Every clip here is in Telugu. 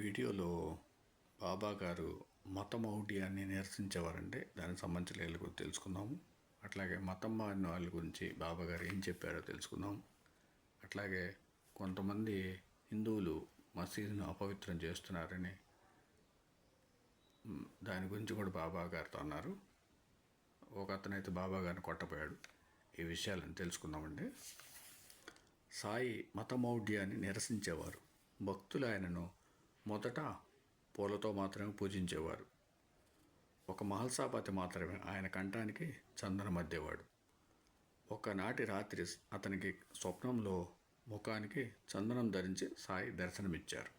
వీడియోలో బాబా గారు మతమౌఢ్యాన్ని నిరసించేవారంటే దానికి సంబంధించిన వీళ్ళ గురించి తెలుసుకుందాము. అట్లాగే మతం మారిన వాళ్ళ గురించి బాబా గారు ఏం చెప్పారో తెలుసుకుందాం. అట్లాగే కొంతమంది హిందువులు మసీదును అపవిత్రం చేస్తున్నారని దాని గురించి కూడా బాబా గారితో అన్నారు. ఒక అతనైతే బాబా గారిని కొట్టపోయాడు. ఈ విషయాలను తెలుసుకుందామండి. సాయి మతమౌఢ్యాన్ని నిరసించేవారు. భక్తులు ఆయనను మొదట పూలతో మాత్రమే పూజించేవారు. ఒక మహల్సాపతి మాత్రమే ఆయన కంఠానికి చందనమద్దేవాడు ఒకనాటి రాత్రి అతనికి స్వప్నంలో ముఖానికి చందనం ధరించి సాయి దర్శనమిచ్చారు.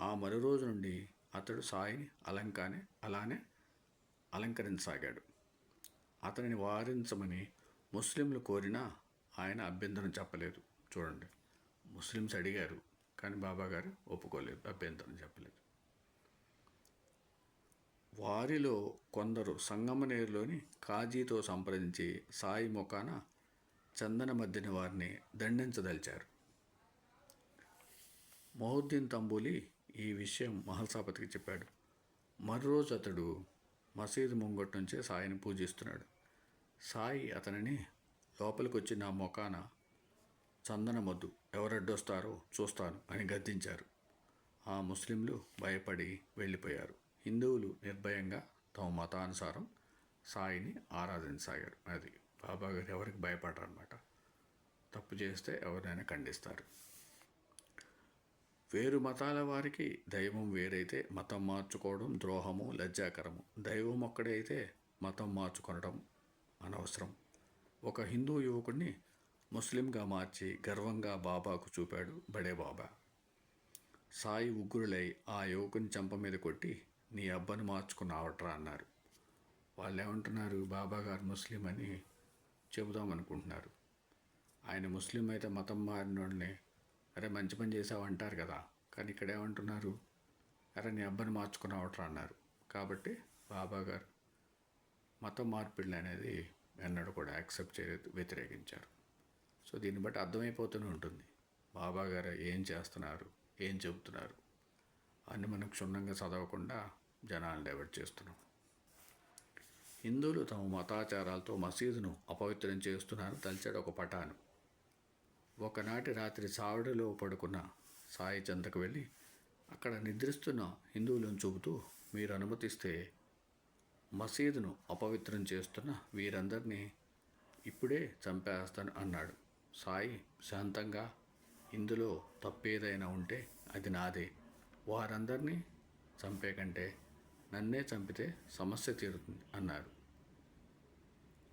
ఆ మరు రోజు నుండి అతడు సాయిని అలంకానే అలానే అలంకరించసాగాడు. అతనిని వారించమని ముస్లింలు కోరినా ఆయన అభ్యంతరం చెప్పలేదు. చూడండి ముస్లిమ్స్ అడిగారు కానీ బాబా గారు ఒప్పుకోలేదు అభ్యంతరం చెప్పలేదు. వారిలో కొందరు సంగమనేరులోని కాజీతో సంప్రదించి సాయి ముఖాన చందన మధ్యన వారిని దండించదలిచారు. మొహద్దీన్ తంబూలి ఈ విషయం మహల్సాపతికి చెప్పాడు. మరోరోజు అతడు మసీదు ముంగట్ నుంచే సాయిని పూజిస్తున్నాడు. సాయి అతనిని లోపలికొచ్చిన నా మొఖాన చందనమొద్దు. ఎవరడ్డొస్తారో చూస్తాను అని గద్దించారు. ఆ ముస్లింలు భయపడి వెళ్ళిపోయారు. హిందువులు నిర్భయంగా తమ మతానుసారం సాయిని ఆరాధించసాగారు అది బాబా గారు ఎవరికి భయపడరనమాట తప్పు చేస్తే ఎవరినైనా ఖండిస్తారు. వేరు మతాల వారికి దైవం వేరైతే మతం మార్చుకోవడం ద్రోహము లజ్జాకరము. దైవం ఒక్కడైతే మతం మార్చుకొనడం అనవసరం. ఒక హిందూ యువకుడిని ముస్లింగా మార్చి గర్వంగా బాబాకు చూపాడు బడే బాబా సాయి ఉగ్రులై ఆ యువకుని చంప మీద కొట్టి నీ అబ్బను మార్చుకున్నావట్రా అన్నారు. వాళ్ళు ఏమంటున్నారు బాబా గారు ముస్లిం అని చెబుదామనుకుంటున్నారు. ఆయన ముస్లిం అయితే మతం మారిన వాళ్ళని అరే మంచి పని చేసావు అంటారు కదా. కానీ ఇక్కడ ఏమంటున్నారు అరే నీ అబ్బని మార్చుకున్నావట్రా అన్నారు. కాబట్టి బాబా గారు మతం మార్పిళ్ళు అనేది ఎన్నడూ కూడా యాక్సెప్ట్ చేయలేదు వ్యతిరేకించారు. సో దీన్ని బట్టి అర్థమైపోతూనే ఉంటుంది. బాబా గారు ఏం చేస్తున్నారు? ఏం చెబుతున్నారు? అన్ని మనం క్షుణ్ణంగా చదవకుండా జనాలను డైవర్ట్ చేస్తున్నాం. హిందువులు తమ మతాచారాలతో మసీదును అపవిత్రం చేస్తున్నారు. తలిచాడు ఒక పటాను ఒకనాటి రాత్రి సావిడలో పడుకున్న సాయి చెంతకు వెళ్ళి అక్కడ నిద్రిస్తున్న హిందువులను చూపుతూ మీరు అనుమతిస్తే మసీదును అపవిత్రం చేస్తున్న వీరందరినీ ఇప్పుడే చంపేస్తాను అన్నాడు. సాయి శాంతంగా ఇందులో తప్పేదైనా ఉంటే అది నాదే. వారందరినీ చంపే కంటే నన్నే చంపితే సమస్య తీరుతుంది అన్నారు.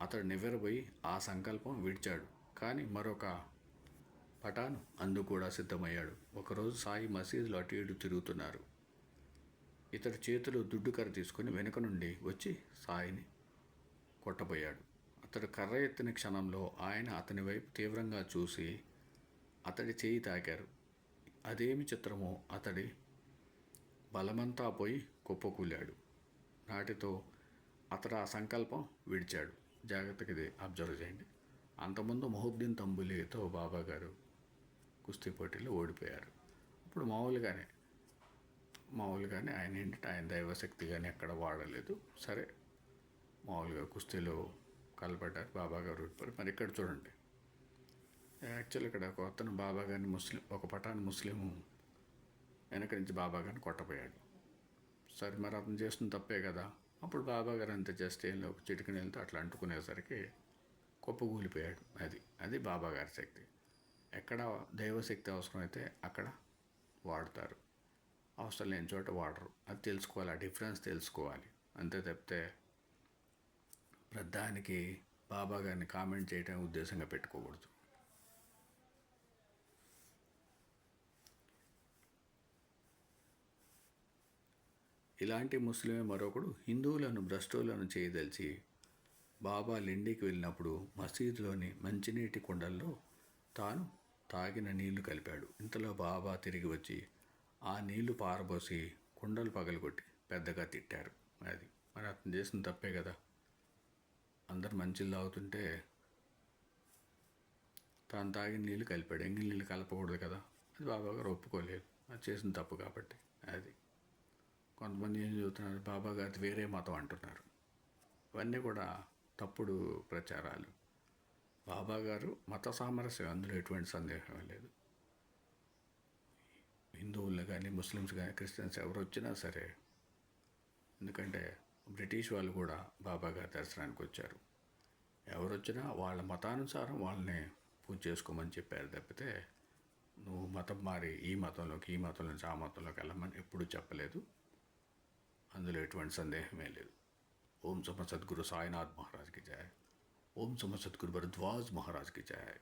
అతడు నివ్వెరపోయి ఆ సంకల్పం విడిచాడు. కానీ మరొక పటాను అందు కూడా సిద్ధమయ్యాడు. ఒకరోజు సాయి మసీదులో అటు ఇటు తిరుగుతున్నారు. ఇతడు చేతిలో దుడ్డు కర్ర తీసుకుని వెనుక నుండి వచ్చి సాయిని కొట్టబోయాడు. అతడు కర్ర ఎత్తిన క్షణంలో ఆయన అతని వైపు తీవ్రంగా చూసి అతడి చేయి తాకారు. అదేమి చిత్రమో అతడి బలమంతా పోయి కుప్పకూలాడు. నాటితో అతడు ఆ సంకల్పం విడిచాడు. జాగ్రత్తగా ఇది అబ్జర్వ్ చేయండి. అంతకుముందు మొహద్దీన్ తంబులితో బాబా గారు కుస్తీ పోటీలో ఓడిపోయారు. ఇప్పుడు మామూలుగానే మామూలుగానే ఆయన ఏంటంటే ఆయన దైవశక్తి కానీ ఎక్కడ వాడలేదు. సరే మామూలుగా కుస్తీలో కలపడ్డారు బాబా గారు ఓడిపోయారు మరి ఇక్కడ చూడండి. యాక్చువల్ ఇక్కడ ఒక అతను బాబా గారిని ముస్లిం ఒక పటాన్ ముస్లిం వెనక నుంచి బాబా గారిని కొట్టపోయాడు సరే మరి అతను చేస్తున్న తప్పే కదా. అప్పుడు బాబా గారు అంత చేస్తే ఏం లేవు చిటికని వెళ్తే అట్లా అంటుకునేసరికి కుప్పగూలిపోయాడు అది. అది బాబా గారి శక్తి. ఎక్కడ దైవశక్తి అవసరమైతే అక్కడ వాడతారు. అవసరం లేని చోట వాడరు. అది తెలుసుకోవాలి ఆ డిఫరెన్స్ తెలుసుకోవాలి. అంతే తప్పితే ప్రధానికి బాబా గారిని కామెంట్ చేయటం ఉద్దేశంగా పెట్టుకోకూడదు. ఇలాంటి ముస్లిమే మరొకడు హిందువులను భ్రష్టులను చేయదలిచి బాబా లిండికి వెళ్ళినప్పుడు మసీదులోని మంచినీటి కుండల్లో తాను తాగిన నీళ్ళు కలిపాడు. ఇంతలో బాబా తిరిగి వచ్చి ఆ నీళ్ళు పారబోసి కుండలు పగలగొట్టి పెద్దగా తిట్టారు. అది మరి అతను చేసిన తప్పే కదా. అందరు మంచిలు తాగుతుంటే తాను తాగిన నీళ్ళు కలిపాడు. ఎంగి నీళ్ళు కలపకూడదు కదా. అది బాబా గారు ఒప్పుకోలేదు. అది చేసిన తప్పు కాబట్టి అది. కొంతమంది ఏం చదువుతున్నారు బాబా గారిది వేరే మతం అంటున్నారు. ఇవన్నీ కూడా తప్పుడు ప్రచారాలు. బాబా గారు మత సామరస్యం. అందులో ఎటువంటి సందేహం లేదు. హిందువులు కానీ ముస్లిమ్స్ కానీ క్రిస్టియన్స్ ఎవరు వచ్చినా సరే ఎందుకంటే బ్రిటిష్ వాళ్ళు కూడా బాబా గారి దర్శనానికి వచ్చారు. ఎవరు వచ్చినా వాళ్ళ మతానుసారం వాళ్ళని పూజ చేసుకోమని చెప్పారు తప్పితే నువ్వు మతం మారి ఈ మతంలోకి ఈ మతం నుంచి ఆ మతంలోకి వెళ్ళమని ఎప్పుడూ చెప్పలేదు. అందులో ఎటువంటి సందేహమే లేదు. ఓం సమ సద్గురు సాయినాథ్ మహారాజ్కి జాయ్ ఓం సమ సద్గురు భరద్వాజ్ మహారాజ్కి జాయ్